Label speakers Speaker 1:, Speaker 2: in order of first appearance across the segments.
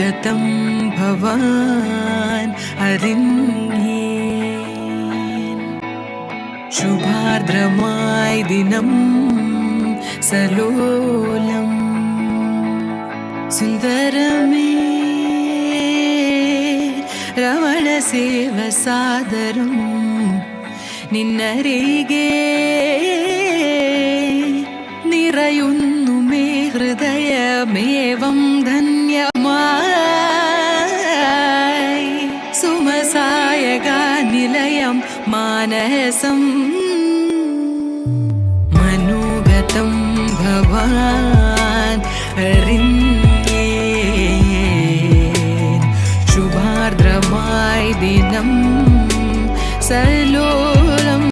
Speaker 1: മനോഗതം ഭവാൻ അറിഞ്ഞേ ശുഭാർദ്രമായി ദിനം സലോലം. സുന്ദരമേ രമണ സേവ സാദരം. നിന്നരികെ നിറയുന്നു മേ ഹൃദയമേവം. മാനസം മനോഗതം ഭവാൻ അറിഞ്ഞേ ദിനം സലോലം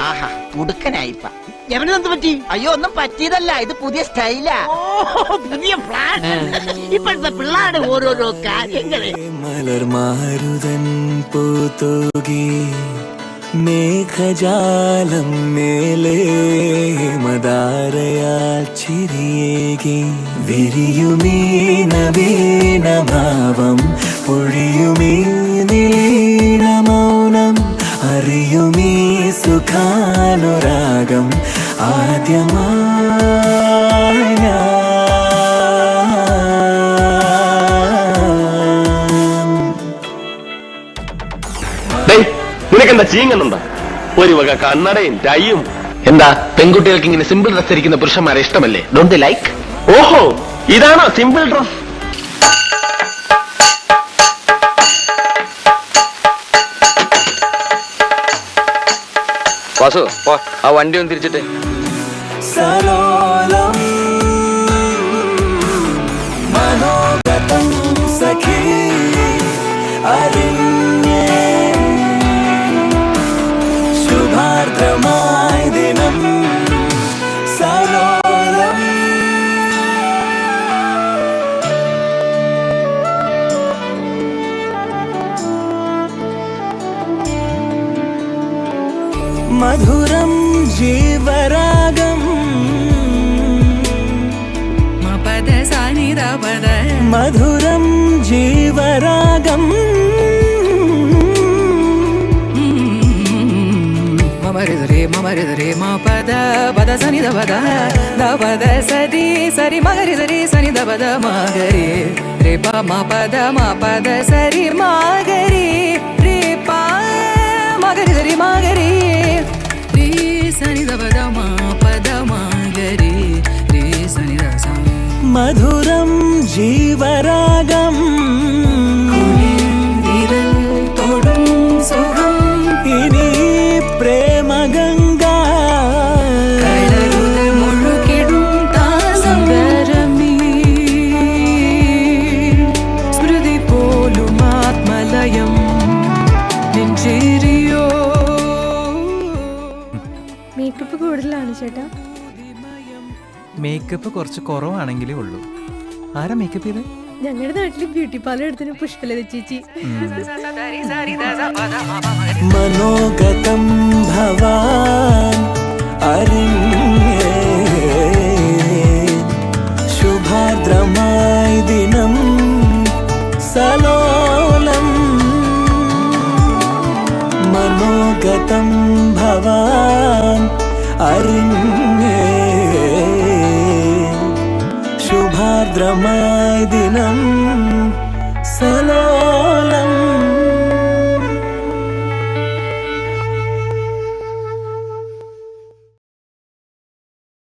Speaker 2: ആഹാ മുടുക്കനായിപ്പ
Speaker 3: എവനെന്ത് പറ്റി?
Speaker 2: അയ്യോ ഒന്നും പറ്റിയതല്ല. ഇത് പുതിയ സ്റ്റൈലാ.
Speaker 3: ഓ പുതിയ ഫ്ലാഷ് ഇപ്പോഴത്തെ പിള്ളേരുടെ ഓരോരോ കാര്യങ്ങളെ.
Speaker 4: മലർമാരുതൻ പൂത്തോകി മേഘജാലം മേലേ മദാരയാൽ ചിരിയേകി വിരിയുമീ നവീനഭാവം പൊഴിയുമീ നിലീന മൗനം അറിയുമീ സുഖാനുരാഗം ആദ്യമായി
Speaker 5: നിനക്കെന്താ ചീങ്ങുന്നുണ്ടോ? ഒരു വക കണ്ണടയും ടൈയും.
Speaker 6: എന്താ? പെൺകുട്ടികൾക്ക് ഇങ്ങനെ സിമ്പിൾ ഡ്രസ് ധരിക്കുന്ന പുരുഷന്മാരെ ഇഷ്ടമല്ലേ? ഡോണ്ട് ലൈക്ക്
Speaker 5: ഓഹോ ഇതാണോ സിമ്പിൾ ഡ്രസ്
Speaker 6: വാസു പോ ആ വണ്ടി ഒന്ന് തിരിച്ചിട്ട്.
Speaker 4: സലോലം മനോഗതം സഖി അറിഞ്ഞേ ശുഭാർദ്രമായ ദിനം സലോലം മധുരം ജീവരാഗം
Speaker 1: భైరవన
Speaker 4: మధురం జీవరాగం.
Speaker 1: మమరిదరే మమరిదరే మా పద పద సని దబద దబద సది సరి మగరిదరి సని దబద మాగరి. రే పా మా పద మా పద సరి మాగరి. రే మగరిదరి మాగరి.
Speaker 4: മധുരം ജീവരാഗം. ഇനി പ്രേമഗംഗ.
Speaker 1: സ്മൃതി പോലും ആത്മലയം. നെഞ്ചേരിയോ.
Speaker 7: മേക്കപ്പ് കൂടുതലാണ് ചേട്ടാ.
Speaker 8: മേക്കപ്പ് കുറച്ച് കുറവാണെങ്കിലേ ഉള്ളൂ. ആരാ മേക്കപ്പ് ചെയ്ത്?
Speaker 7: ഞങ്ങളുടെ നാട്ടിൽ ബ്യൂട്ടി പാർലർ എടുത്തിന് പുഷ്പലത ചേച്ചി.
Speaker 4: മനോഗതം ഭവാൻ ശുഭാദ്രമായ ദിനം സലോലം. മനോഗതം ഭവാൻ അറിഞ്ഞേ ஆர்திரமாய் தினம்